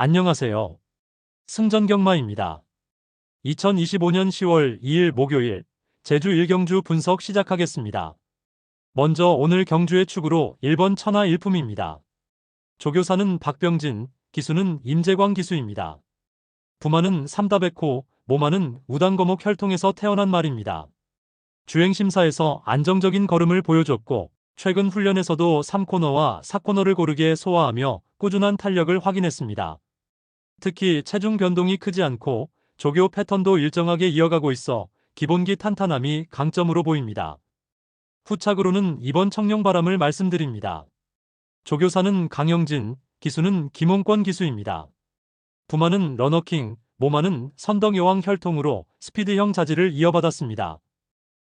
안녕하세요. 승전경마입니다. 2025년 10월 2일 목요일 제주 1경주 분석 시작하겠습니다. 먼저 오늘 경주의 축으로 1번 천하 1품입니다. 조교사는 박병진, 기수는 임재광 기수입니다. 부마는 삼다백호, 모마는 우당거목 혈통에서 태어난 말입니다. 주행심사에서 안정적인 걸음을 보여줬고 최근 훈련에서도 3코너와 4코너를 고르게 소화하며 꾸준한 탄력을 확인했습니다. 특히 체중 변동이 크지 않고 조교 패턴도 일정하게 이어가고 있어 기본기 탄탄함이 강점으로 보입니다. 후착으로는 이번 청룡바람을 말씀드립니다. 조교사는 강영진, 기수는 김홍권 기수입니다. 부마는 러너킹, 모마는 선덕여왕 혈통으로 스피드형 자질을 이어받았습니다.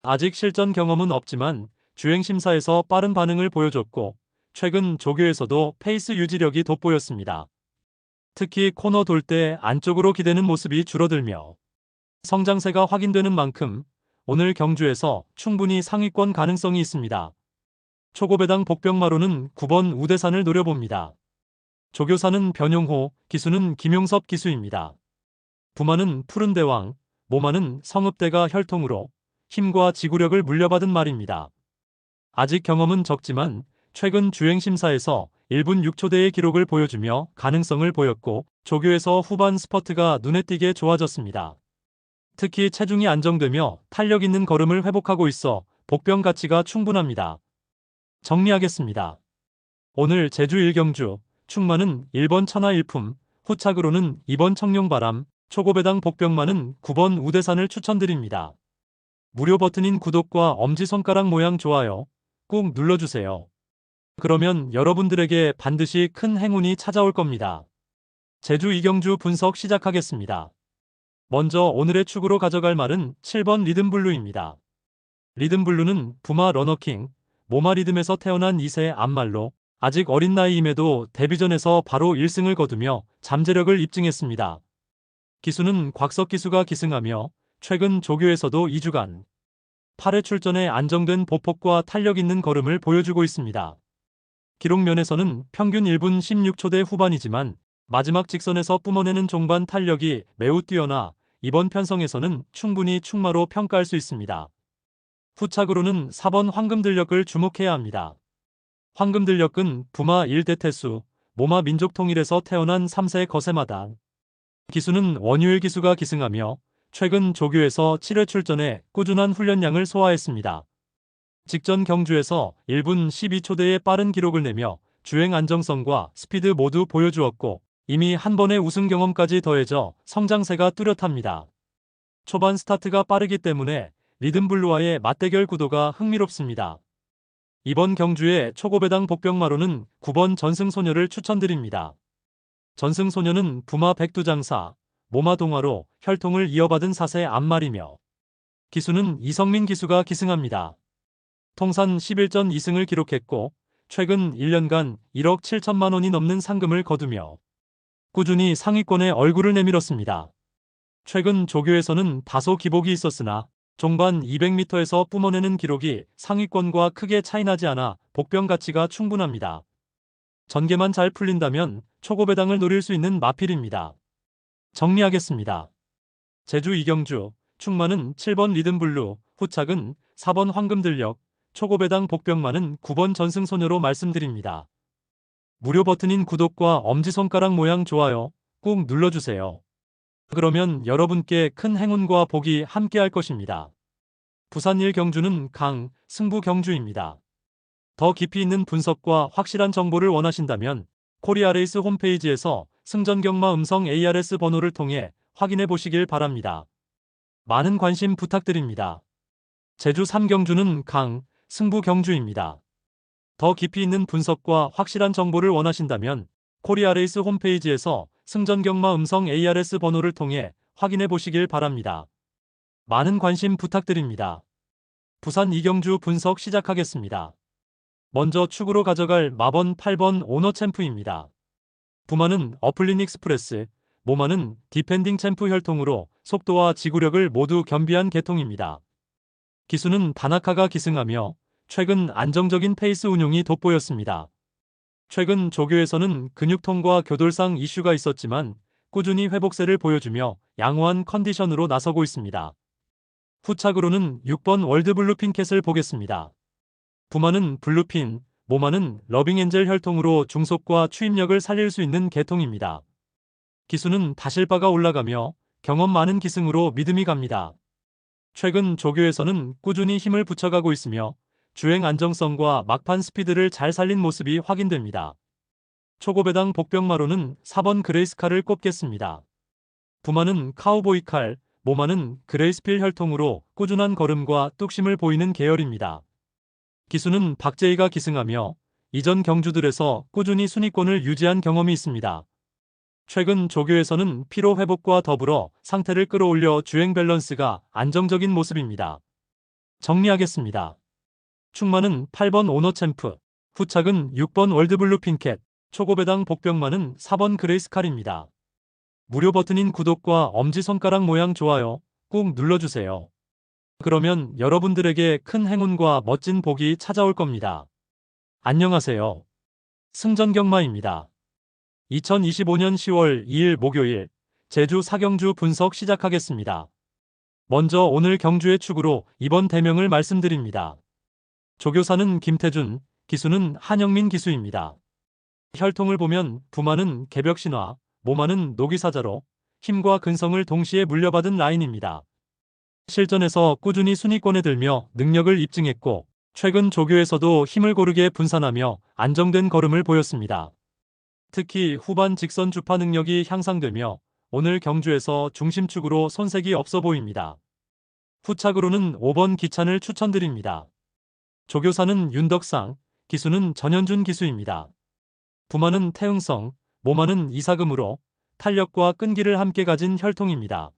아직 실전 경험은 없지만 주행심사에서 빠른 반응을 보여줬고 최근 조교에서도 페이스 유지력이 돋보였습니다. 특히 코너 돌 때 안쪽으로 기대는 모습이 줄어들며 성장세가 확인되는 만큼 오늘 경주에서 충분히 상위권 가능성이 있습니다. 초고배당 복병마로는 9번 우대산을 노려봅니다. 조교사는 변용호, 기수는 김용섭 기수입니다. 부마는 푸른 대왕, 모마는 성읍대가 혈통으로 힘과 지구력을 물려받은 말입니다. 아직 경험은 적지만 최근 주행심사에서 1분 6초대의 기록을 보여주며 가능성을 보였고 조교에서 후반 스퍼트가 눈에 띄게 좋아졌습니다. 특히 체중이 안정되며 탄력 있는 걸음을 회복하고 있어 복병 가치가 충분합니다. 정리하겠습니다. 오늘 제주 1경주 충만은 1번 천하일품, 후착으로는 2번 청룡바람, 초고배당 복병만은 9번 우대산을 추천드립니다. 무료 버튼인 구독과 엄지손가락 모양 좋아요 꾹 눌러주세요. 그러면 여러분들에게 반드시 큰 행운이 찾아올 겁니다. 제주 이경주 분석 시작하겠습니다. 먼저 오늘의 축으로 가져갈 말은 7번 리듬블루입니다. 리듬블루는 부마 러너킹, 모마 리듬에서 태어난 2세 암말로 아직 어린 나이임에도 데뷔전에서 바로 1승을 거두며 잠재력을 입증했습니다. 기수는 곽석 기수가 기승하며 최근 조교에서도 2주간 8회 출전에 안정된 보폭과 탄력 있는 걸음을 보여주고 있습니다. 기록 면에서는 평균 1분 16초대 후반이지만 마지막 직선에서 뿜어내는 종반 탄력이 매우 뛰어나 이번 편성에서는 충분히 충마로 평가할 수 있습니다. 후착으로는 4번 황금들력을 주목해야 합니다. 황금들력은 부마 1대 태수, 모마 민족통일에서 태어난 3세 거세마다 기수는 원유일 기수가 기승하며 최근 조교에서 7회 출전해 꾸준한 훈련량을 소화했습니다. 직전 경주에서 1분 12초대의 빠른 기록을 내며 주행 안정성과 스피드 모두 보여주었고 이미 한 번의 우승 경험까지 더해져 성장세가 뚜렷합니다. 초반 스타트가 빠르기 때문에 리듬블루와의 맞대결 구도가 흥미롭습니다. 이번 경주의 초고배당 복병마로는 9번 전승소녀를 추천드립니다. 전승소녀는 부마 백두장사, 모마동화로 혈통을 이어받은 사세 암말이며 기수는 이성민 기수가 기승합니다. 통산 11전 2승을 기록했고 최근 1년간 1억 7천만 원이 넘는 상금을 거두며 꾸준히 상위권에 얼굴을 내밀었습니다. 최근 조교에서는 다소 기복이 있었으나 종반 200m에서 뿜어내는 기록이 상위권과 크게 차이나지 않아 복병 가치가 충분합니다. 전개만 잘 풀린다면 초고 배당을 노릴 수 있는 마필입니다. 정리하겠습니다. 제주 이경주, 충만은 7번 리듬블루, 후착은 4번 황금들력, 초고배당 복병만은 9번 전승소녀로 말씀드립니다. 무료 버튼인 구독과 엄지손가락 모양 좋아요 꾹 눌러주세요. 그러면 여러분께 큰 행운과 복이 함께할 것입니다. 부산 1 경주는 강, 승부 경주입니다. 더 깊이 있는 분석과 확실한 정보를 원하신다면 코리아레이스 홈페이지에서 승전 경마 음성 ARS 번호를 통해 확인해 보시길 바랍니다. 많은 관심 부탁드립니다. 제주 3경주는 강, 승부 경주입니다. 더 깊이 있는 분석과 확실한 정보를 원하신다면 코리아레이스 홈페이지에서 승전 경마 음성 ARS 번호를 통해 확인해 보시길 바랍니다. 많은 관심 부탁드립니다. 부산 이경주 분석 시작하겠습니다. 먼저 축으로 가져갈 마번 8번 오너 챔프입니다. 부마는 어플린 익스프레스, 모마는 디펜딩 챔프 혈통으로 속도와 지구력을 모두 겸비한 계통입니다. 기수는 다나카가 기승하며 최근 안정적인 페이스 운용이 돋보였습니다. 최근 조교에서는 근육통과 교돌상 이슈가 있었지만 꾸준히 회복세를 보여주며 양호한 컨디션으로 나서고 있습니다. 후착으로는 6번 월드 블루핀 캣을 보겠습니다. 부마는 블루핀, 모마는 러빙엔젤 혈통으로 중속과 추임력을 살릴 수 있는 계통입니다. 기수는 다실바가 올라가며 경험 많은 기승으로 믿음이 갑니다. 최근 조교에서는 꾸준히 힘을 붙여가고 있으며 주행 안정성과 막판 스피드를 잘 살린 모습이 확인됩니다. 초고배당 복병마로는 4번 그레이스칼을 꼽겠습니다. 부마는 카우보이 칼, 모마는 그레이스필 혈통으로 꾸준한 걸음과 뚝심을 보이는 계열입니다. 기수는 박재희가 기승하며 이전 경주들에서 꾸준히 순위권을 유지한 경험이 있습니다. 최근 조교에서는 피로 회복과 더불어 상태를 끌어올려 주행 밸런스가 안정적인 모습입니다. 정리하겠습니다. 충마는 8번 오너 챔프, 후착은 6번 월드블루 핑켓, 초고배당 복병만은 4번 그레이스칼입니다. 무료 버튼인 구독과 엄지손가락 모양 좋아요 꾹 눌러주세요. 그러면 여러분들에게 큰 행운과 멋진 복이 찾아올 겁니다. 안녕하세요. 승전경마입니다. 2025년 10월 2일 목요일 제주 사경주 분석 시작하겠습니다. 먼저 오늘 경주의 축으로 이번 대명을 말씀드립니다. 조교사는 김태준, 기수는 한영민 기수입니다. 혈통을 보면 부마는 개벽신화, 모마는 노기사자로 힘과 근성을 동시에 물려받은 라인입니다. 실전에서 꾸준히 순위권에 들며 능력을 입증했고 최근 조교에서도 힘을 고르게 분산하며 안정된 걸음을 보였습니다. 특히 후반 직선 주파 능력이 향상되며 오늘 경주에서 중심축으로 손색이 없어 보입니다. 후착으로는 5번 기찬을 추천드립니다. 조교사는 윤덕상, 기수는 전현준 기수입니다. 부마는 태응성, 모마는 이사금으로 탄력과 끈기를 함께 가진 혈통입니다.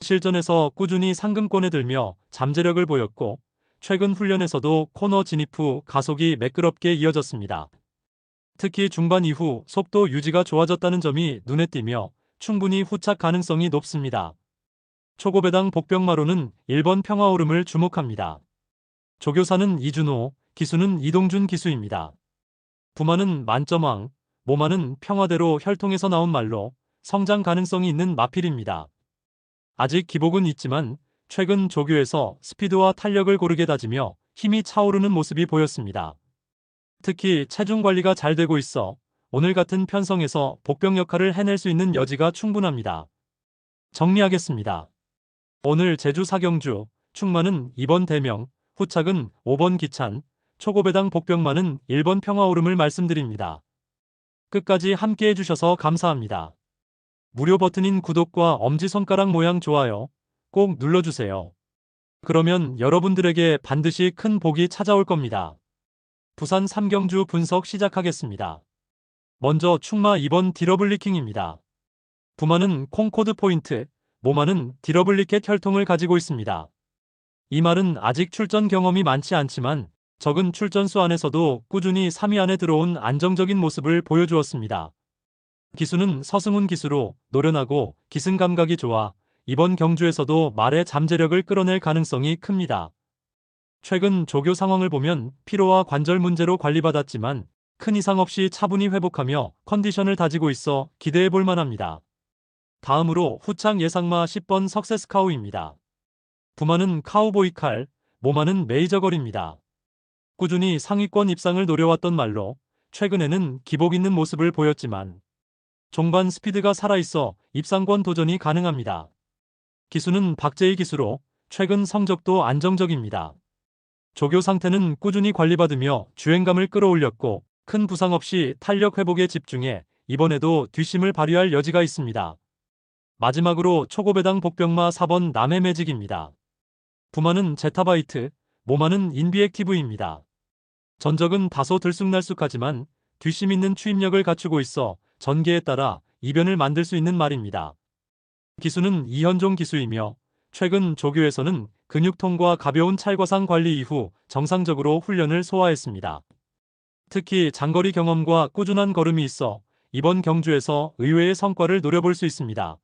실전에서 꾸준히 상금권에 들며 잠재력을 보였고 최근 훈련에서도 코너 진입 후 가속이 매끄럽게 이어졌습니다. 특히 중반 이후 속도 유지가 좋아졌다는 점이 눈에 띄며 충분히 후착 가능성이 높습니다. 초고배당 복병마로는 1번 평화오름을 주목합니다. 조교사는 이준호, 기수는 이동준 기수입니다. 부마는 만점왕, 모마는 평화대로 혈통에서 나온 말로 성장 가능성이 있는 마필입니다. 아직 기복은 있지만 최근 조교에서 스피드와 탄력을 고르게 다지며 힘이 차오르는 모습이 보였습니다. 특히 체중 관리가 잘 되고 있어 오늘 같은 편성에서 복병 역할을 해낼 수 있는 여지가 충분합니다. 정리하겠습니다. 오늘 제주 사경주, 충만은 2번 대명, 후착은 5번 기찬, 초고배당 복병만은 1번 평화오름을 말씀드립니다. 끝까지 함께 해주셔서 감사합니다. 무료 버튼인 구독과 엄지손가락 모양 좋아요 꼭 눌러주세요. 그러면 여러분들에게 반드시 큰 복이 찾아올 겁니다. 부산 삼경주 분석 시작하겠습니다. 먼저 충마 2번 디러블리킹입니다. 부마는 콩코드 포인트, 모마는 디러블리켓 혈통을 가지고 있습니다. 이 말은 아직 출전 경험이 많지 않지만 적은 출전수 안에서도 꾸준히 3위 안에 들어온 안정적인 모습을 보여주었습니다. 기수는 서승훈 기수로 노련하고 기승 감각이 좋아 이번 경주에서도 말의 잠재력을 끌어낼 가능성이 큽니다. 최근 조교 상황을 보면 피로와 관절 문제로 관리받았지만 큰 이상 없이 차분히 회복하며 컨디션을 다지고 있어 기대해 볼 만합니다. 다음으로 후창 예상마 10번 석세스카우입니다. 부마는 카우보이 칼, 모마는 메이저걸입니다. 꾸준히 상위권 입상을 노려왔던 말로 최근에는 기복 있는 모습을 보였지만 종반 스피드가 살아있어 입상권 도전이 가능합니다. 기수는 박재희 기수로 최근 성적도 안정적입니다. 조교 상태는 꾸준히 관리받으며 주행감을 끌어올렸고 큰 부상 없이 탄력 회복에 집중해 이번에도 뒷심을 발휘할 여지가 있습니다. 마지막으로 초고배당 복병마 4번 남해 매직입니다. 부마는 제타바이트, 모마는 인비액티브입니다. 전적은 다소 들쑥날쑥하지만 뒷심 있는 추임력을 갖추고 있어 전개에 따라 이변을 만들 수 있는 말입니다. 기수는 이현종 기수이며 최근 조교에서는 근육통과 가벼운 찰과상 관리 이후 정상적으로 훈련을 소화했습니다. 특히 장거리 경험과 꾸준한 걸음이 있어 이번 경주에서 의외의 성과를 노려볼 수 있습니다.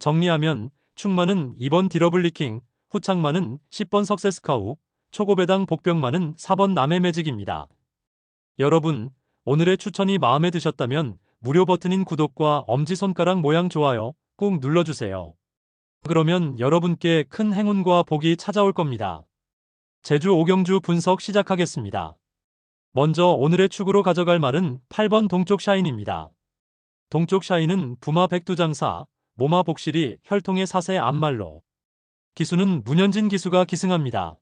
정리하면 충만은 2번 디러블리킹, 후창만은 10번 석세스카우, 초고배당 복병만은 4번 남해 매직입니다. 여러분, 오늘의 추천이 마음에 드셨다면 무료 버튼인 구독과 엄지손가락 모양 좋아요 꾹 눌러주세요. 그러면 여러분께 큰 행운과 복이 찾아올 겁니다. 제주 오경주 분석 시작하겠습니다. 먼저 오늘의 축으로 가져갈 말은 8번 동쪽 샤인입니다. 동쪽 샤인은 부마 백두장사, 모마 복실이 혈통의 사세 앞말로 기수는 문현진 기수가 기승합니다.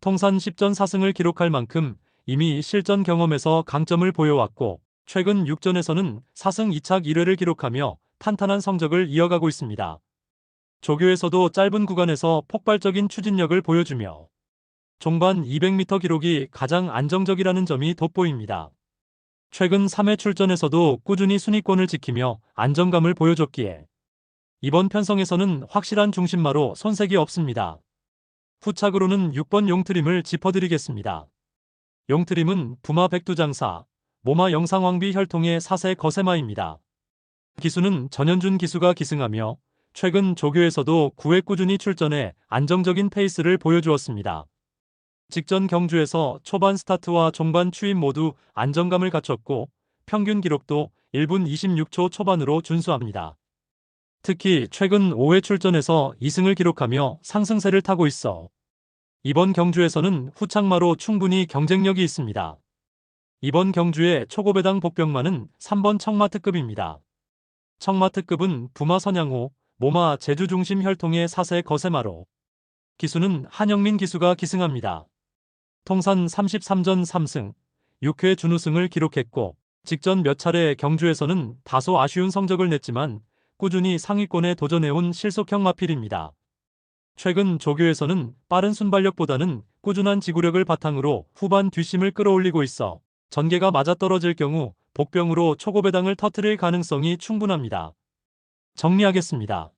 통산 10전 4승을 기록할 만큼 이미 실전 경험에서 강점을 보여왔고 최근 6전에서는 4승 2착 1회를 기록하며 탄탄한 성적을 이어가고 있습니다. 조교에서도 짧은 구간에서 폭발적인 추진력을 보여주며 종반 200m 기록이 가장 안정적이라는 점이 돋보입니다. 최근 3회 출전에서도 꾸준히 순위권을 지키며 안정감을 보여줬기에 이번 편성에서는 확실한 중심마로 손색이 없습니다. 후착으로는 6번 용트림을 짚어드리겠습니다. 용트림은 부마 백두장사, 모마 영상왕비 혈통의 사세 거세마입니다. 기수는 전현준 기수가 기승하며 최근 조교에서도 9회 꾸준히 출전해 안정적인 페이스를 보여주었습니다. 직전 경주에서 초반 스타트와 종반 추임 모두 안정감을 갖췄고 평균 기록도 1분 26초 초반으로 준수합니다. 특히 최근 5회 출전에서 2승을 기록하며 상승세를 타고 있어 이번 경주에서는 후창마로 충분히 경쟁력이 있습니다. 이번 경주의 초고배당 복병마는 3번 청마 특급입니다. 청마 특급은 부마 선양호, 모마 제주 중심 혈통의 사세 거세마로 기수는 한영민 기수가 기승합니다. 통산 33전 3승, 6회 준우승을 기록했고 직전 몇 차례 경주에서는 다소 아쉬운 성적을 냈지만 꾸준히 상위권에 도전해온 실속형 마필입니다. 최근 조교에서는 빠른 순발력보다는 꾸준한 지구력을 바탕으로 후반 뒷심을 끌어올리고 있어 전개가 맞아떨어질 경우 복병으로 초고배당을 터트릴 가능성이 충분합니다. 정리하겠습니다.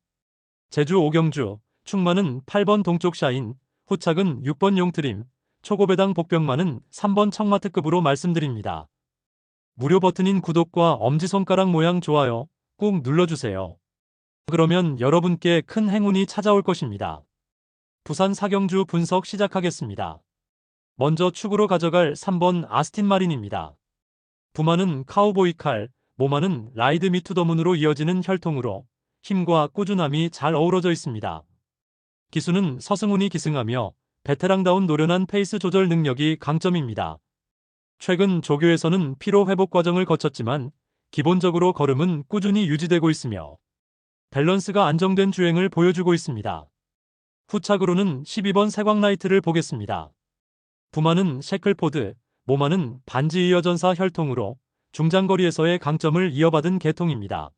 제주 오경주, 충마는 8번 동쪽 샤인, 후착은 6번 용트림, 초고배당 복병만은 3번 청마특급으로 말씀드립니다. 무료 버튼인 구독과 엄지손가락 모양 좋아요 꾹 눌러주세요. 그러면 여러분께 큰 행운이 찾아올 것입니다. 부산 사경주 분석 시작하겠습니다. 먼저 축으로 가져갈 3번 아스틴 마린입니다. 부마는 카우보이 칼, 모마는 라이드 미투더문으로 이어지는 혈통으로 힘과 꾸준함이 잘 어우러져 있습니다. 기수는 서승훈이 기승하며 베테랑다운 노련한 페이스 조절 능력이 강점입니다. 최근 조교에서는 피로 회복 과정을 거쳤지만 기본적으로 걸음은 꾸준히 유지되고 있으며 밸런스가 안정된 주행을 보여주고 있습니다. 후착으로는 12번 세광라이트를 보겠습니다. 부마는 셰클포드, 모마는 반지 이어전사 혈통으로 중장거리에서의 강점을 이어받은 계통입니다.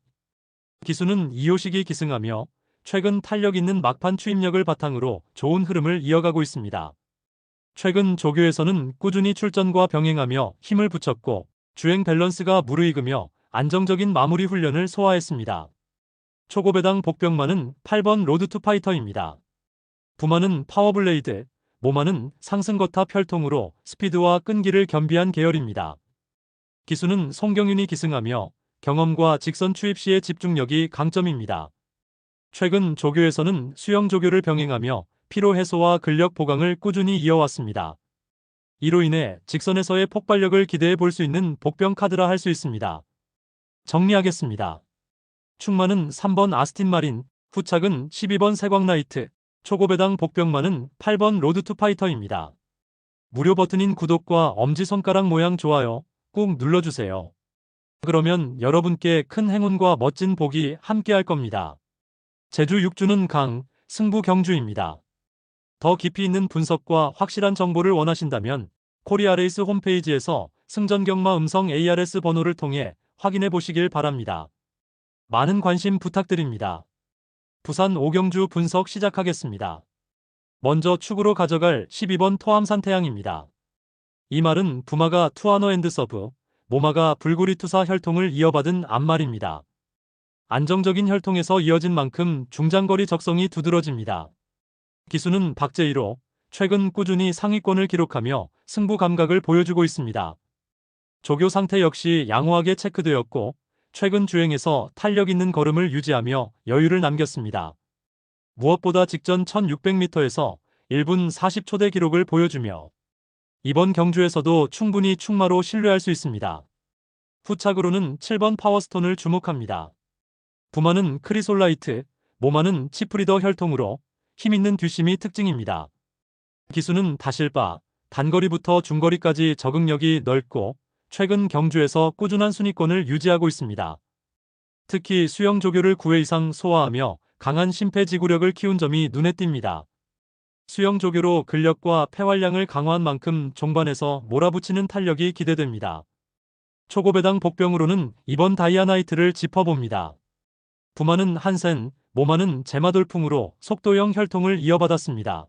기수는 이호식이 기승하며 최근 탄력 있는 막판 추임력을 바탕으로 좋은 흐름을 이어가고 있습니다. 최근 조교에서는 꾸준히 출전과 병행하며 힘을 붙였고 주행 밸런스가 무르익으며 안정적인 마무리 훈련을 소화했습니다. 초고배당 복병만은 8번 로드 투 파이터입니다. 부마는 파워블레이드, 모마는 상승거탑 혈통으로 스피드와 끈기를 겸비한 계열입니다. 기수는 송경윤이 기승하며 경험과 직선 추입 시의 집중력이 강점입니다. 최근 조교에서는 수영 조교를 병행하며 피로 해소와 근력 보강을 꾸준히 이어왔습니다. 이로 인해 직선에서의 폭발력을 기대해 볼 수 있는 복병 카드라 할 수 있습니다. 정리하겠습니다. 충마는 3번 아스틴 마린, 후착은 12번 세광나이트, 초고배당 복병만은 8번 로드 투 파이터입니다. 무료 버튼인 구독과 엄지손가락 모양 좋아요 꾹 눌러주세요. 그러면 여러분께 큰 행운과 멋진 복이 함께할 겁니다. 제주 6주는 강, 승부 경주입니다. 더 깊이 있는 분석과 확실한 정보를 원하신다면 코리아레이스 홈페이지에서 승전경마 음성 ARS 번호를 통해 확인해 보시길 바랍니다. 많은 관심 부탁드립니다. 부산 오경주 분석 시작하겠습니다. 먼저 축으로 가져갈 12번 토함산 태양입니다. 이 말은 부마가 투아너 앤드 서브, 모마가 불구리 투사 혈통을 이어받은 앞말입니다. 안정적인 혈통에서 이어진 만큼 중장거리 적성이 두드러집니다. 기수는 박제1호, 최근 꾸준히 상위권을 기록하며 승부 감각을 보여주고 있습니다. 조교 상태 역시 양호하게 체크되었고 최근 주행에서 탄력 있는 걸음을 유지하며 여유를 남겼습니다. 무엇보다 직전 1600m에서 1분 40초대 기록을 보여주며 이번 경주에서도 충분히 충마로 신뢰할 수 있습니다. 후착으로는 7번 파워스톤을 주목합니다. 부마는 크리솔라이트, 모마는 치프리더 혈통으로 힘있는 뒷심이 특징입니다. 기수는 다실바, 단거리부터 중거리까지 적응력이 넓고 최근 경주에서 꾸준한 순위권을 유지하고 있습니다. 특히 수영 조교를 9회 이상 소화하며 강한 심폐지구력을 키운 점이 눈에 띕니다. 수영 조교로 근력과 폐활량을 강화한 만큼 종반에서 몰아붙이는 탄력이 기대됩니다. 초고배당 복병으로는 이번 다이아나이트를 짚어봅니다. 부마는 한센, 모마는 제마돌풍으로 속도형 혈통을 이어받았습니다.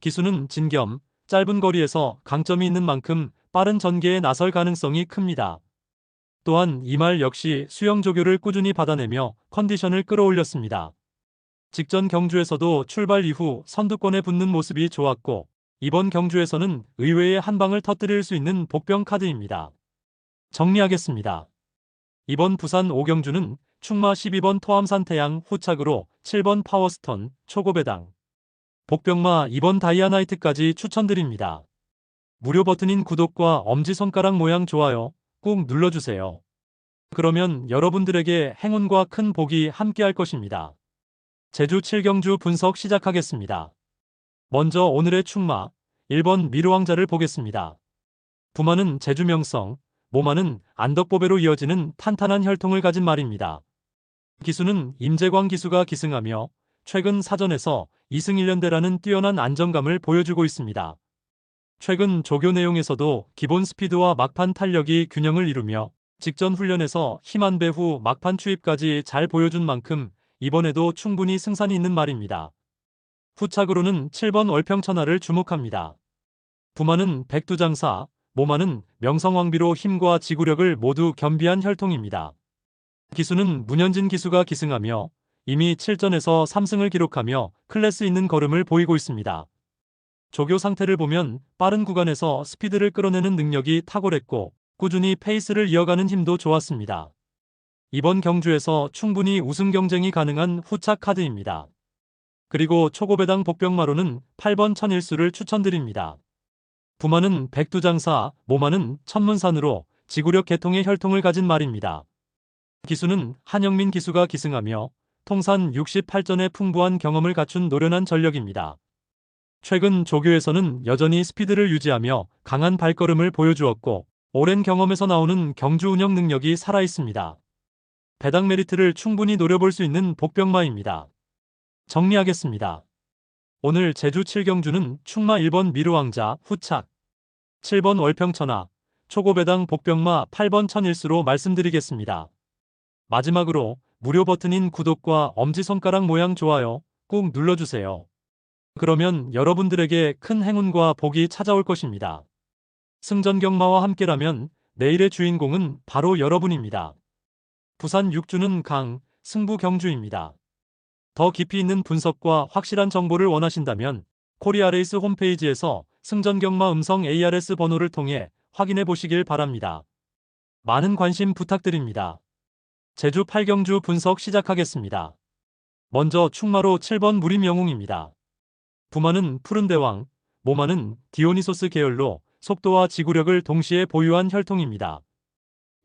기수는 진겸, 짧은 거리에서 강점이 있는 만큼 빠른 전개에 나설 가능성이 큽니다. 또한 이말 역시 수영 조교를 꾸준히 받아내며 컨디션을 끌어올렸습니다. 직전 경주에서도 출발 이후 선두권에 붙는 모습이 좋았고 이번 경주에서는 의외의 한 방을 터뜨릴 수 있는 복병 카드입니다. 정리하겠습니다. 이번 부산 5경주는 충마 12번 토암산 태양 후착으로 7번 파워스톤 초고배당 복병마 2번 다이아나이트까지 추천드립니다. 무료 버튼인 구독과 엄지손가락 모양 좋아요 꾹 눌러주세요. 그러면 여러분들에게 행운과 큰 복이 함께할 것입니다. 제주 7경주 분석 시작하겠습니다. 먼저 오늘의 충마 1번 미르왕자를 보겠습니다. 부마는 제주 명성, 모마는 안덕보배로 이어지는 탄탄한 혈통을 가진 말입니다. 기수는 임재광 기수가 기승하며 최근 사전에서 2승 1년대라는 뛰어난 안정감을 보여주고 있습니다. 최근 조교 내용에서도 기본 스피드와 막판 탄력이 균형을 이루며 직전 훈련에서 힘한 배후 막판 추입까지 잘 보여준 만큼 이번에도 충분히 승산이 있는 말입니다. 후착으로는 7번 월평천하를 주목합니다. 부마는 백두장사, 모마는 명성왕비로 힘과 지구력을 모두 겸비한 혈통입니다. 기수는 문현진 기수가 기승하며 이미 7전에서 3승을 기록하며 클래스 있는 걸음을 보이고 있습니다. 조교 상태를 보면 빠른 구간에서 스피드를 끌어내는 능력이 탁월했고 꾸준히 페이스를 이어가는 힘도 좋았습니다. 이번 경주에서 충분히 우승 경쟁이 가능한 후착 카드입니다. 그리고 초고배당 복병마로는 8번 천일수를 추천드립니다. 부마는 백두장사, 모마는 천문산으로 지구력 계통의 혈통을 가진 말입니다. 기수는 한영민 기수가 기승하며 통산 68전의 풍부한 경험을 갖춘 노련한 전력입니다. 최근 조교에서는 여전히 스피드를 유지하며 강한 발걸음을 보여주었고 오랜 경험에서 나오는 경주 운영 능력이 살아있습니다. 배당 메리트를 충분히 노려볼 수 있는 복병마입니다. 정리하겠습니다. 오늘 제주 7경주는 충마 1번 미르왕자 후착, 7번 월평천하, 초고배당 복병마 8번 천일수로 말씀드리겠습니다. 마지막으로 무료 버튼인 구독과 엄지손가락 모양 좋아요 꾹 눌러주세요. 그러면 여러분들에게 큰 행운과 복이 찾아올 것입니다. 승전 경마와 함께라면 내일의 주인공은 바로 여러분입니다. 부산 6주는 강, 승부 경주입니다. 더 깊이 있는 분석과 확실한 정보를 원하신다면 코리아레이스 홈페이지에서 승전 경마 음성 ARS 번호를 통해 확인해 보시길 바랍니다. 많은 관심 부탁드립니다. 제주 8경주 분석 시작하겠습니다. 먼저 충마로 7번 무림 영웅입니다. 부마는 푸른 대왕, 모마는 디오니소스 계열로 속도와 지구력을 동시에 보유한 혈통입니다.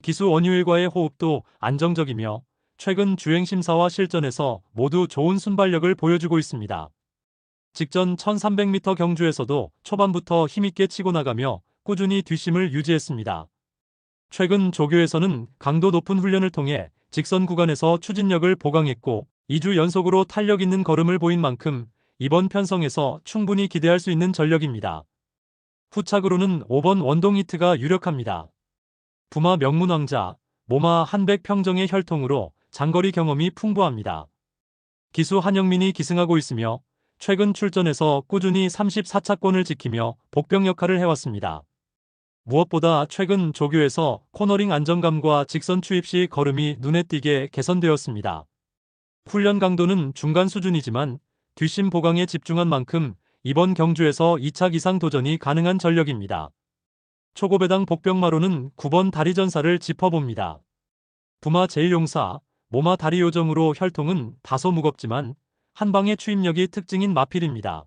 기수 원유일과의 호흡도 안정적이며 최근 주행 심사와 실전에서 모두 좋은 순발력을 보여주고 있습니다. 직전 1300m 경주에서도 초반부터 힘있게 치고 나가며 꾸준히 뒷심을 유지했습니다. 최근 조교에서는 강도 높은 훈련을 통해 직선 구간에서 추진력을 보강했고 2주 연속으로 탄력 있는 걸음을 보인 만큼 이번 편성에서 충분히 기대할 수 있는 전력입니다. 후착으로는 5번 원동 히트가 유력합니다. 부마 명문 왕자, 모마 한백 평정의 혈통으로 장거리 경험이 풍부합니다. 기수 한영민이 기승하고 있으며 최근 출전에서 꾸준히 34차권을 지키며 복병 역할을 해왔습니다. 무엇보다 최근 조교에서 코너링 안정감과 직선 추입 시 걸음이 눈에 띄게 개선되었습니다. 훈련 강도는 중간 수준이지만 뒷심 보강에 집중한 만큼 이번 경주에서 2차 이상 도전이 가능한 전력입니다. 초고배당 복병마로는 9번 다리전사를 짚어봅니다. 부마 제1용사, 모마 다리 요정으로 혈통은 다소 무겁지만 한방의 추임력이 특징인 마필입니다.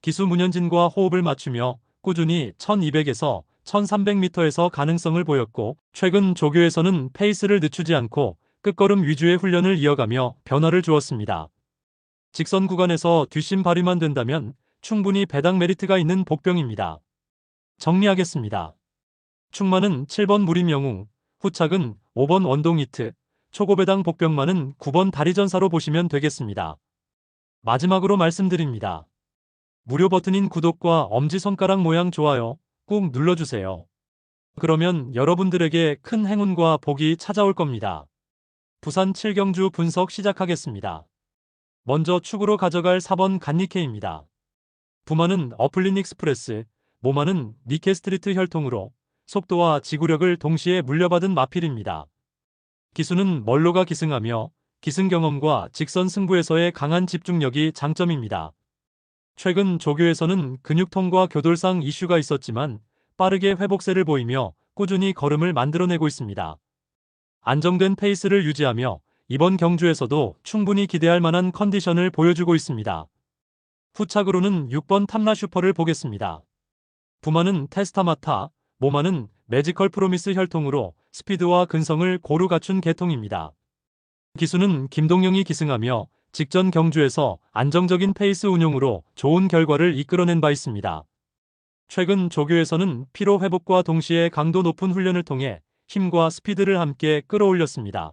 기수 문현진과 호흡을 맞추며 꾸준히 1200에서 1300m에서 가능성을 보였고 최근 조교에서는 페이스를 늦추지 않고 끝걸음 위주의 훈련을 이어가며 변화를 주었습니다. 직선 구간에서 뒷심 발휘만 된다면 충분히 배당 메리트가 있는 복병입니다. 정리하겠습니다. 충만은 7번 무림 영웅, 후착은 5번 원동 히트, 초고배당 복병만은 9번 다리전사로 보시면 되겠습니다. 마지막으로 말씀드립니다. 무료 버튼인 구독과 엄지손가락 모양 좋아요 꾹 눌러주세요. 그러면 여러분들에게 큰 행운과 복이 찾아올 겁니다. 부산 7경주 분석 시작하겠습니다. 먼저 축으로 가져갈 4번 간니케입니다. 부마는 어플린 익스프레스, 모마는 니케 스트리트 혈통으로 속도와 지구력을 동시에 물려받은 마필입니다. 기수는 멀로가 기승하며 기승 경험과 직선 승부에서의 강한 집중력이 장점입니다. 최근 조교에서는 근육통과 교돌상 이슈가 있었지만 빠르게 회복세를 보이며 꾸준히 걸음을 만들어내고 있습니다. 안정된 페이스를 유지하며 이번 경주에서도 충분히 기대할 만한 컨디션을 보여주고 있습니다. 후착으로는 6번 탐라 슈퍼를 보겠습니다. 부마는 테스타마타, 모마는 매지컬 프로미스 혈통으로 스피드와 근성을 고루 갖춘 계통입니다. 기수는 김동영이 기승하며 직전 경주에서 안정적인 페이스 운용으로 좋은 결과를 이끌어낸 바 있습니다. 최근 조교에서는 피로 회복과 동시에 강도 높은 훈련을 통해 힘과 스피드를 함께 끌어올렸습니다.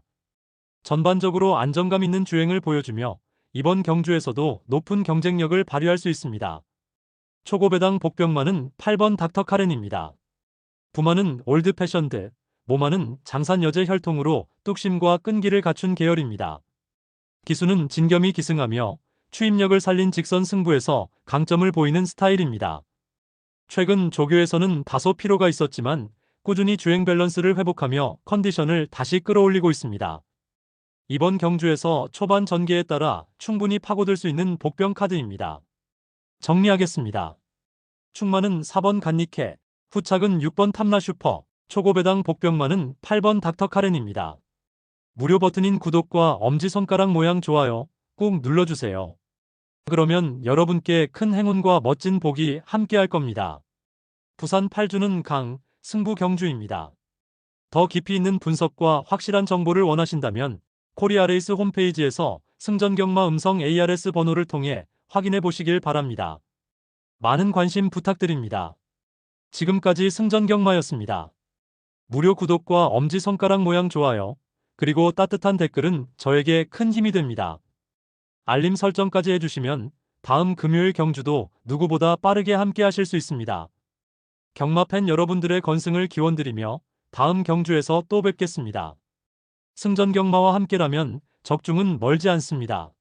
전반적으로 안정감 있는 주행을 보여주며 이번 경주에서도 높은 경쟁력을 발휘할 수 있습니다. 초고배당 복병만은 8번 닥터 카렌입니다. 부마는 올드 패션드, 모마는 장산 여제 혈통으로 뚝심과 끈기를 갖춘 계열입니다. 기수는 진겸이 기승하며 추임력을 살린 직선 승부에서 강점을 보이는 스타일입니다. 최근 조교에서는 다소 피로가 있었지만 꾸준히 주행 밸런스를 회복하며 컨디션을 다시 끌어올리고 있습니다. 이번 경주에서 초반 전개에 따라 충분히 파고들 수 있는 복병 카드입니다. 정리하겠습니다. 충만은 4번 간니케, 후착은 6번 탐라 슈퍼, 초고배당 복병만은 8번 닥터 카렌입니다. 무료 버튼인 구독과 엄지손가락 모양 좋아요 꾹 눌러주세요. 그러면 여러분께 큰 행운과 멋진 복이 함께할 겁니다. 부산 8주는 강, 승부 경주입니다. 더 깊이 있는 분석과 확실한 정보를 원하신다면 코리아레이스 홈페이지에서 승전 경마 음성 ARS 번호를 통해 확인해 보시길 바랍니다. 많은 관심 부탁드립니다. 지금까지 승전 경마였습니다. 무료 구독과 엄지손가락 모양 좋아요, 그리고 따뜻한 댓글은 저에게 큰 힘이 됩니다. 알림 설정까지 해주시면 다음 금요일 경주도 누구보다 빠르게 함께 하실 수 있습니다. 경마팬 여러분들의 건승을 기원드리며 다음 경주에서 또 뵙겠습니다. 승전 경마와 함께라면 적중은 멀지 않습니다.